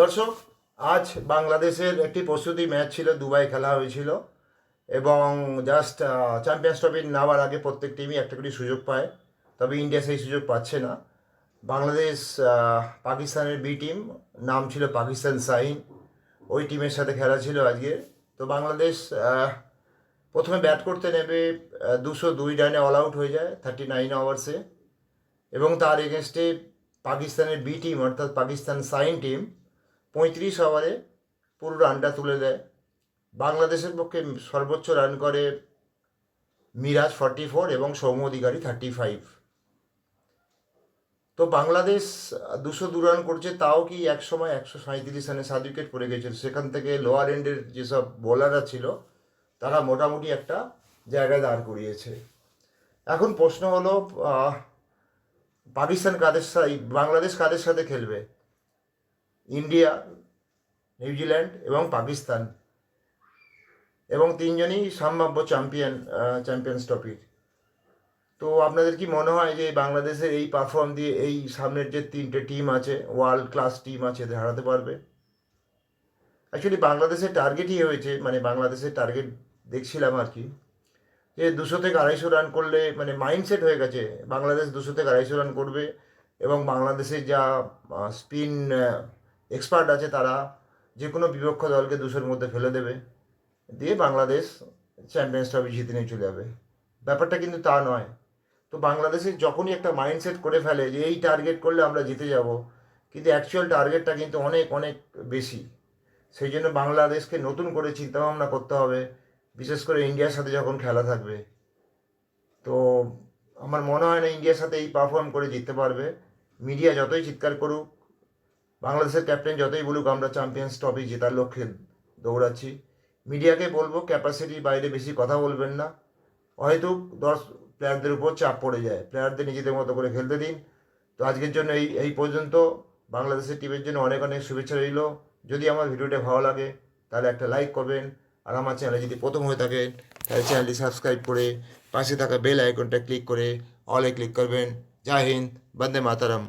দর্শক, আজ বাংলাদেশের একটি প্রস্তুতি ম্যাচ ছিল, দুবাই খেলা হয়েছিল এবং জাস্ট চ্যাম্পিয়ন্স ট্রফির নেওয়ার আগে প্রত্যেক টিমই একটা করে সুযোগ পায়। তবে ইন্ডিয়া সেই সুযোগ পাচ্ছে না। বাংলাদেশ পাকিস্তানের বি টিম নাম ছিল পাকিস্তান সাইন। ওই টিমের সাথে খেলা ছিল আজকে। তো বাংলাদেশ প্রথমে ব্যাট করতে নেবে দুশো দুই রানে অল আউট হয়ে যায় থার্টি নাইন ওভার্সে এবং তার এগেনস্টে পাকিস্তানের বি টিম অর্থাৎ পাকিস্তান সাইন টিম পঁয়ত্রিশ ওভারে পুরো রানটা তুলে দেয়। বাংলাদেশের পক্ষে সর্বোচ্চ রান করে মিরাজ ফর্টি ফোর এবং সৌম্য অধিকারী থার্টি ফাইভ। তো বাংলাদেশ দুশো দু রান করছে, তাও কি এক সময় একশো সাঁত্রিশ রানে সাত উইকেট পড়ে গেছিল। সেখান থেকে লোয়ার এন্ডের যেসব বোলাররা ছিল, তারা মোটামুটি একটা জায়গায় দাঁড় করিয়েছে। এখন প্রশ্ন হলো পাকিস্তান কাদের সাথে বাংলাদেশ কাদের সাথে খেলবে? ইন্ডিয়া নিউজিল্যান্ড এবং পাকিস্তান এবং তিনজনই সম্ভাব্য চ্যাম্পিয়ন চ্যাম্পিয়ন্স ট্রফির তো আপনাদের কি মনে হয় যে বাংলাদেশের এই পারফর্ম দিয়ে এই সামনের যে তিনটে টিম আছে ওয়ার্ল্ড ক্লাস টিম আছে, এদের হারাতে পারবে? অ্যাকচুয়ালি বাংলাদেশের টার্গেটই হয়েছে মানে বাংলাদেশের টার্গেট দেখছিলাম আর কি, যে দুশো থেকে আড়াইশো রান করলে মানে মাইন্ডসেট হয়ে গেছে, বাংলাদেশ দুশো থেকে আড়াইশো রান করবে এবং বাংলাদেশের যা স্পিন এক্সপার্ট আছে তারা, যে কোনো বিপক্ষ দলকে দুশোর মধ্যে ফেলে দেবে, দিয়ে বাংলাদেশ চ্যাম্পিয়ন্স ট্রফি জিতে নিয়ে চলে যাবে। ব্যাপারটা কিন্তু তা নয়। তো বাংলাদেশের যখনই একটা মাইন্ডসেট করে ফেলে যে এই টার্গেট করলে আমরা জিতে যাব, কিন্তু অ্যাকচুয়াল টার্গেটটা কিন্তু অনেক অনেক বেশি। সেই জন্য বাংলাদেশকে নতুন করে চিন্তাভাবনা করতে হবে, বিশেষ করে ইন্ডিয়ার সাথে যখন খেলা থাকবে। তো আমার মনে হয় না ইন্ডিয়ার সাথে এই পারফর্ম করে জিততে পারবে। মিডিয়া যতই চিৎকার করুক বাংলাদেশের ক্যাপ্টেন যতই বলুক, আমরা চ্যাম্পিয়ন্স ট্রফি জেতার লক্ষ্যে দৌড়াচ্ছি। মিডিয়াকে বলব ক্যাপাসিটির বাইরে বেশি কথা বলবেন না। হয়তো দশ প্লেয়ারদের উপর চাপ পড়ে যায়। প্লেয়ারদের নিজেদের মতো করে খেলতে দিন। তো আজকের জন্য এই এই পর্যন্ত। বাংলাদেশের টিমের জন্য অনেক অনেক শুভেচ্ছা রইল। যদি আমার ভিডিওটা ভালো লাগে, তাহলে একটা লাইক করবেন। আর আমার চ্যানেলে যদি প্রথম হয়ে থাকেন, তাহলে চ্যানেলটি সাবস্ক্রাইব করে পাশে থাকা বেল আইকনটা ক্লিক করে অলে ক্লিক করবেন। জয় হিন্দ, বন্দে মাতারাম।